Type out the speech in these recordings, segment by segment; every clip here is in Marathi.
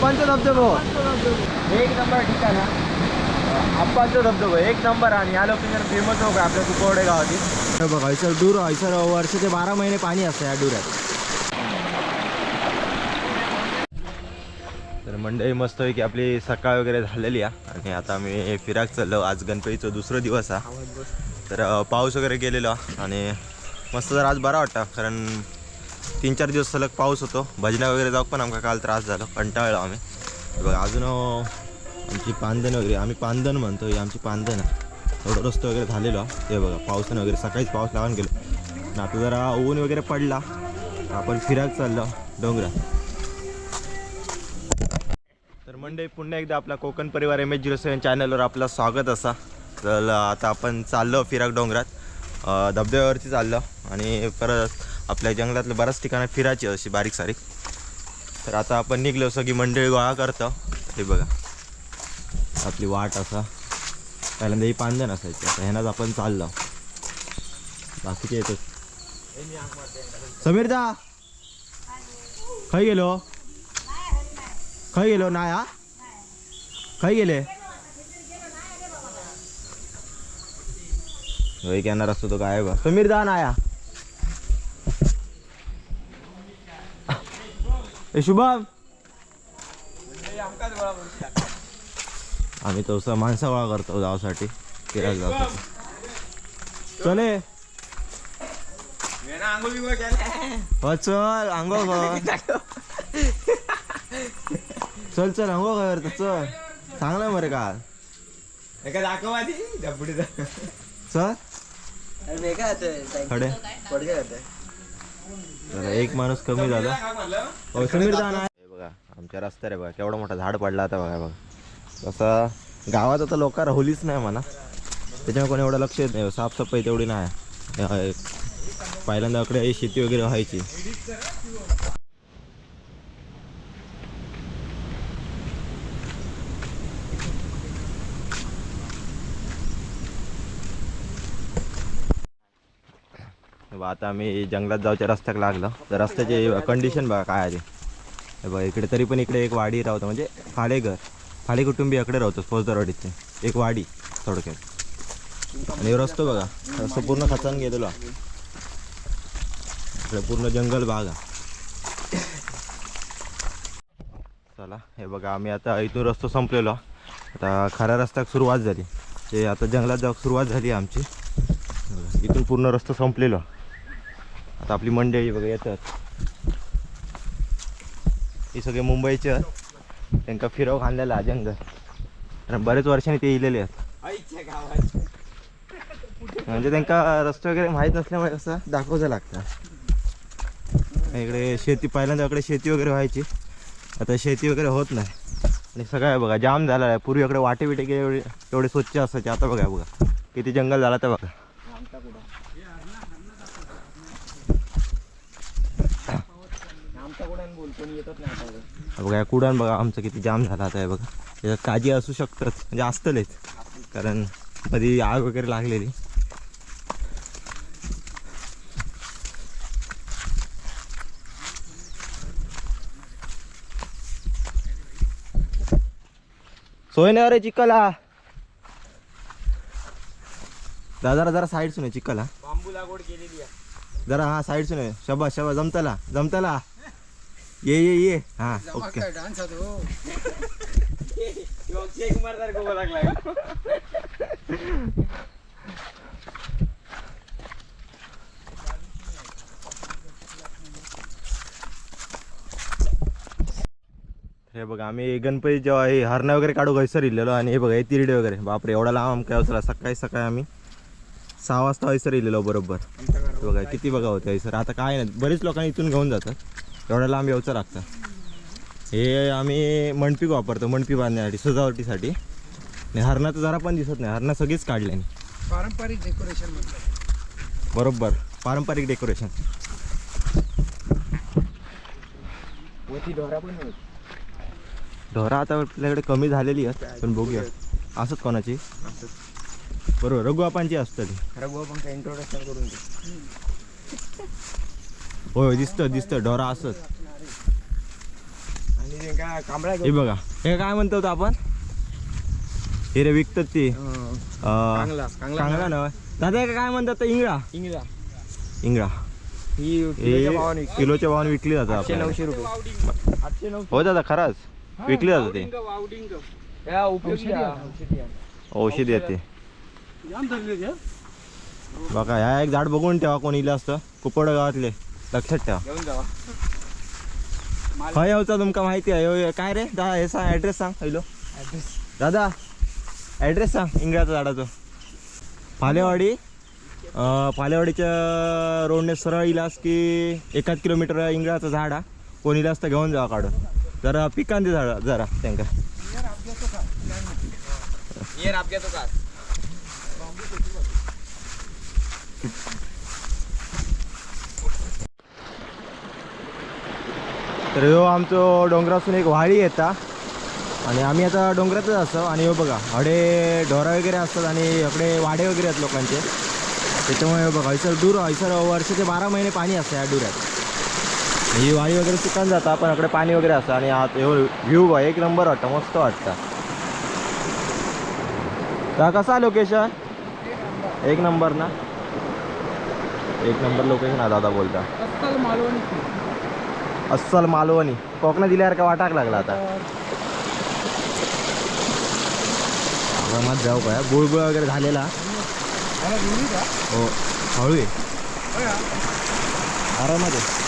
आप्पांचा धबधबो. एक नंबर ठिकाण हा. आप्पांचा धबधबो एक नंबर आणि या लोकेशन फेमस हो का आपल्या कुपवडे गावातील? बघा हैसर दूर हैसर वर्षाचे बारा महिने पाणी असतं या डुऱ्यात तर मंडळी मस्त की आपली सकाळ वगैरे झालेली आहे. आणि आता आम्ही फिराक चाललो. आज गणपतीचं दुसरं दिवस आहे. तर पाऊस वगैरे गेलेलो. आणि मस्त जर आज बरा वाटतं कारण तीन चार दिवस सलग पाऊस होतो. भजना वगैरे जाऊ पण आमका काल त्रास झाला. कंटाळलो आम्ही. हे बघा अजून आमची पानधन वगैरे आम्ही पानधन म्हणतो ही आमची पानधन आहे. थोडं रस्तो वगैरे झालेलो. ते बघा पावसानं वगैरे सकाळीच पाऊस लावून गेलो. आणि आता जरा ऊन वगैरे पडला. आपण फिराक चाललो डोंगरात. तर मंडळी पुन्हा एकदा आपला कोकण परिवार एम एच झिरो सेवन चॅनलवर आपलं स्वागत असा. तर आता आपण चाललो फिराक डोंगरात. धबधब्यावरती चाललो. आणि परत आपल्या जंगलातलं बऱ्याच ठिकाणं फिरायची अशी बारीक सारीक. तर आता आपण निघलो सगळी मंडळी गोळा करतो. हे बघा. आपली वाट असा. पहिल्यांदा ही पांदन असायची. आता ह्यानाच आपण चाललो. बाकीचे येतो. समीर दा खय गेलो? खय गेलो नाही हा खय गेले? एक येणार असतो तो काय बा समीर दा नाया? ए शुभम. आम्ही तोसा माणसा गोळा करतो जावासाठी. फिरायला जातो. चले. हो चल आंघोळ कर. चल चल आंघोळ कर चल. चांगलं मरे का एका दाखव आधी. चल. खडे. एक माणूस कमी झाला. समीर दाना बघा आमच्या रस्त्यावर बघा केवढा मोठा झाड पडला आता बघा बघा. तसं गावात आता लोक राहुलीच नाही म्हणा. त्याच्यामुळे कोणी एवढं लक्ष येत नाही. साफसफाई तेवढी नाही. पहिल्यांदा इकडे शेती वगैरे व्हायची. आता आम्ही जंगलात जाऊच्या रस्त्याक लागलो. तर रस्त्याची कंडिशन बघा काय आहे हे बघा इकडे तरी पण इकडे एक वाडी राहतो म्हणजे फाळेघर फाळे खाली इकडे राहतो फौजदारवाडीचे एक वाडी थोडक्यात. आणि रस्तो बघा रस्तो पूर्ण खचान गेलेलो इकडे पूर्ण जंगल भाग चला हे बघा आम्ही आता इथून रस्तो संपलेलो. आता खऱ्या रस्त्याक सुरुवात झाली. ते आता जंगलात जाऊ सुरुवात झाली आमची. इथून पूर्ण रस्ता संपलेला. आता आपली मंडळी बघा येतात. हे सगळे मुंबईचे आहेत. त्यांका फिरव खांद्याला हा जंगल कारण बरेच वर्षांनी ते इलेले आहेत. म्हणजे त्यांका रस्ते वगैरे माहीत नसल्यामुळे कसं दाखवायचं लागतं. इकडे शेती पहिल्यांदा इकडे शेती वगैरे व्हायची. आता शेती वगैरे होत नाही. आणि सगळं बघा जाम झाला आहे. पूर्वी इकडे वाटे बिटे गेले एवढे एवढे स्वच्छ असायचे. आता बघा बघा. किती जंगल झाला तर बघा आमचा कोण बोल कोणी येतच नाही आता हा बघा या कुडान बघा आमचं किती जाम झाला आता हे बघा. त्याच्यात काजी असू शकतात म्हणजे असतलेच कारण कधी आग वगैरे लागलेली. सोय नाही अरे चिक्कला दादा जरा जरा साईड सुने चिक्कला बांबू लागवड केलेली आहे. जरा हा साईड सुने. शबा शबा जमतला जमतला. ये ये ये. हा ओके. हे बघा आम्ही गणपती जेव्हा हे हरणं वगैरे काढू हैसर इलेलो आणि हे बघा हे तिरडे वगैरे. बापरे एवढा लांब आमका अवसरा सकाळी सकाळी आम्ही सहा वाजता हैसर इलेलो बरोबर. हे बघा किती बघा होते हैसर आता काय नाही बरेच लोकांनी इथून घेऊन जातात. एवढा लांब यावचं लागतं. हे आम्ही मणपीक वापरतो मणपी बांधण्यासाठी सजावटीसाठी. आणि हरणं तर जरा पण दिसत नाही हरणं सगळीच काढले पारंपरिक डेकोरेशन बरोबर पारंपरिक डेकोरेशन वरती डोरा पण ढोरा आता आपल्याकडे कमी झालेली आहेत पण बघूया. असत कोणाची? बरोबर रघु आपांची असतं पण इंट्रोडक्शन करून दे. होय दिसतं दिसतं ढोरा असत आणि हे काय कांबळा हे बघा हे काय म्हणतो होतो आपण? हे रे विकतात ते. अं, कांगला कांगडा ना दादा हे काय म्हणतात ते इंगळा. इंगळा. ही हे किलोच्या भावाने विकते. किलोच्या भावाने विकली जातात आठशे आपल्याला नऊशे रुपये. आठशे नऊशे. हो दादा खरंच. विकली जातात ते. या उपयोगी आहे. औषधी आहे. औषधी येते बघा ह्या एक झाड बघून ठेवा कोण इलं असतं. कुपड गावातले. लक्षात ठेवा. घेऊन जावा. हय यावचा तुमका माहिती आहे. ह्यो- ह्यो काय रे? दादा हे सांग ॲड्रेस सांग. हॅलो. दादा ॲड्रेस सांग इंगळ्याचा झाडाचं. फालेवाडी अं, फालेवाडीच्या रोडने सरळ इलास की एकाच किलोमीटर इंगळाचं झाड हा कोण इलास तर घेऊन जावा काढून. जरा पिकांत दे झाड जरा त्यांका. ये तो का? तर ह्यो आमचो डोंगरासून एक व्हाळी येता. आणि आम्ही आता डोंगरातच असतो आणि हो बघा हडे ढोरा वगैरे असतात आणि इकडे वाडे वगैरे आहेत लोकांचे. त्याच्यामुळे हे बघा हयसर दूर हयसर वर्षाचे बारा महिने पाणी असतं या डुऱ्यात ही वाळी वगैरे सुकान जाता पण इकडे पाणी वगैरे असतं. आणि आत व्ह्यू बघा एक नंबर वाटतं मस्त वाटतं. तर कसा लोकेशन? एक नंबर ना? एक नंबर लोकेशन हा दादा बोलता. अस्सल मालवणी. अस्सल कोकणात दिल्यावर का वाटाक लागला आता? आरामात जाऊ काय गुळगुळ वगैरे झालेला. हो हळू आहे आरामात आहे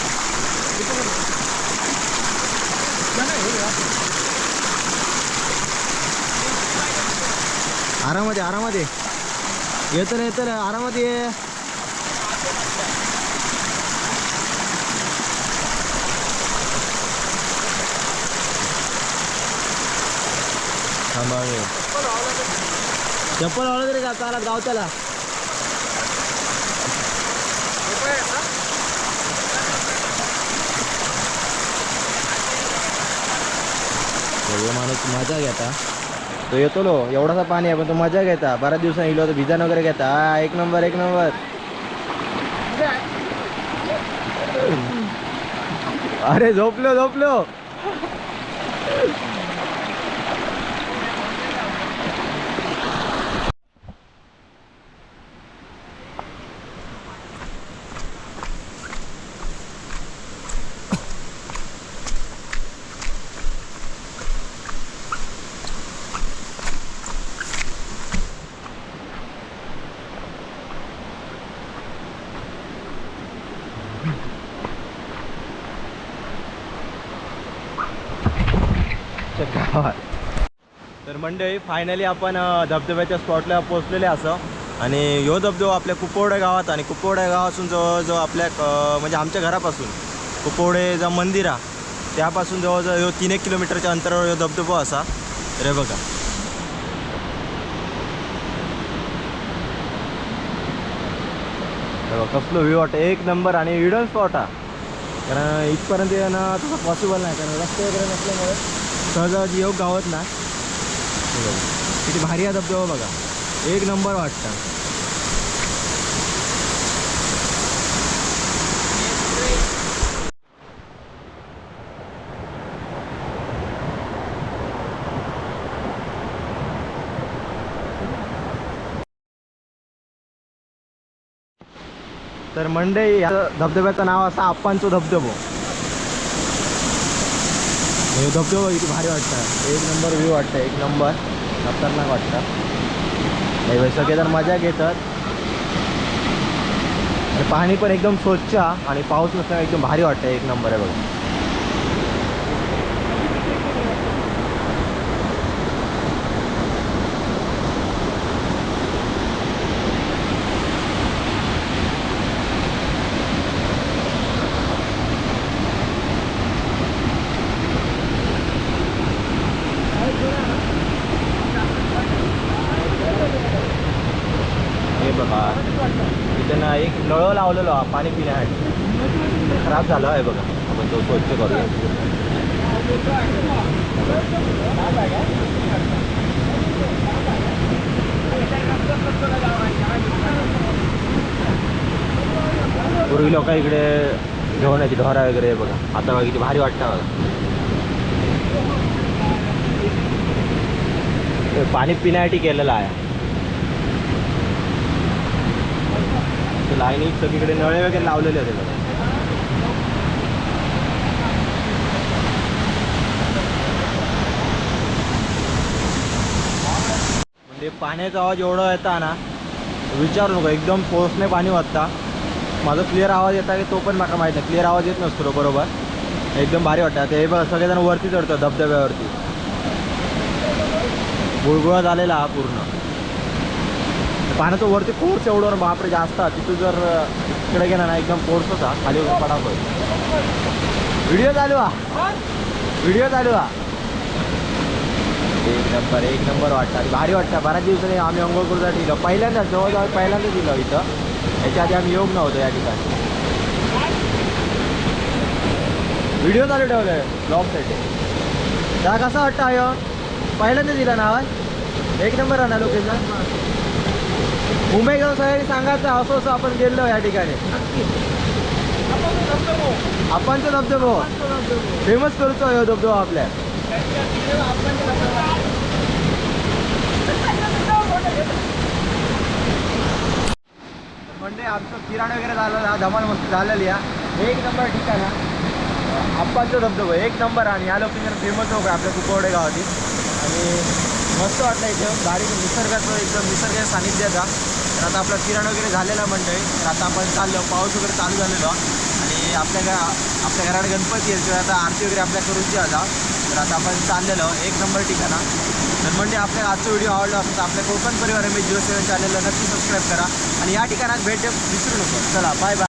हे आरामात आहे आरामात आहे येतं ना येतं ना. आरामात ये. थांबावे चप्पल लावलं तरी का चालत गावत्याला सगळं माणूस मजा घेता. तो येतो लो एवढासा पाणी आहे पण तो मजा घेता. बऱ्याच दिवसांनी इलो तर भिजा वगैरे घेता. हा एक नंबर एक नंबर. अरे झोपलो झोपलो. मंडळी फायनली आपण धबधब्याच्या स्पॉटला पोहोचलेले असं. आणि ह्यो धबधबा आपल्या कुपवडे गावात आणि कुपवडे गावापासून जवळजवळ आपल्या म्हणजे आमच्या घरापासून कुपवडे जो मंदिर आहे त्यापासून जवळजवळ ह्यो तीन एक किलोमीटरच्या अंतरावर ह्यो धबधबा असा. रे बघा. कसलो व्ह्यू वाटतं. एक नंबर आणि हिडन स्पॉट हा. कारण इथपर्यंत येणं तसं पॉसिबल नाही. कारण रस्ते वगैरे नसल्यामुळे सहजासहजी योग गावत ना हे बघा. किती भारी हा धबधबा बघा. एक नंबर वाटतं. तर मंडई या धबधब्याचं नाव असं आप्पांचं धबधबो. हे धबधबा इथे भारी वाटतं. एक नंबर व्ह्यू वाटतं एक नंबर. खतरनाक वाटतं. नाही सगळे मजा घेतात. आणि पाणी पण एकदम स्वच्छ आणि पाऊस नसताना एकदम भारी वाटतं एक नंबर आहे बघा. लावलेलो पाणी पिण्यासाठी खराब झालं आहे बघा. आपण तो स्वच्छ करूया. पूर्वी लोक इकडे घेऊन यायची ढोरा वगैरे बघा. आता बघा किती भारी वाटतं बघा. पाणी पिण्यासाठी केलेलं आहे. लाईनी सगळीकडे नळे वगैरे लावलेले होते बघा. म्हणजे पाण्याचा आवाज एवढा येता ना विचारू नको एकदम फोर्सने पाणी वाचता माझा क्लिअर आवाज येता की तो पण मला माहीत नाही. क्लिअर आवाज येत नसतो बरोबर. एकदम भारी वाटतं. ते हे बघा सगळेजण वरती चढतो धबधब्यावरती. गुळगुळा झालेला हा पूर्ण. पाण्याचं वरती फोर्स एवढं बापरे जास्त तिथं जर इकडे गेला ना एकदम फोर्स होता. खाली पडापड व्हिडिओ चालू हा व्हिडिओ चालू हा एक नंबर एक नंबर वाटतं. भारी वाटतं. बऱ्याच दिवसाने आम्ही अंघोळ करूसाठी दिलं पहिल्यांदाच जवळजवळ पहिल्यांदा दिलं इथं. याच्या आधी आम्ही योग नव्हतो या ठिकाणी. व्हिडिओ चालू ठेवलं ब्लॉगसाठी त्या कसा वाटतं आय? पहिल्यांदा दिला ना आवाज? एक नंबर आहे ना लोकेशन? मुंबई जाऊन सगळ्यांनी सांगायचं असं असं आपण गेलो या ठिकाणी. आपणचं धबधबो. फेमस करतो हा धबधबा आपल्या. म्हणजे आमचं किराण वगैरे झालं ना धमाल मस्त झालेली आहे एक नंबर ठिकाण आहे. आप्पांचं धबधबा एक नंबर. आणि या लोकेशन फेमस लोक आपल्या कुपवडे गावातील. आणि मस्त वाटलं इथं. गाडी निसर्गाचं एकदम निसर्ग सानिध्याचा तर आता आपला किरण वगैरे झालेला मंडळी. तर आता आपण चाललो पाऊस वगैरे चालू झालेलो. आणि आपल्या घरा आपल्या घरात गणपती आहे तर आता आरती वगैरे आपल्या करूची आता. तर आता आपण चाललेलो एक नंबर ठिकाणा. तर म्हणजे आपल्याला आजचा व्हिडिओ आवडला असेल तर आपल्या कोकण परिवार मी जिओ सेवन चॅनलला नक्की सबस्क्राईब करा. आणि या ठिकाणात भेट विसरू नको. चला बाय बाय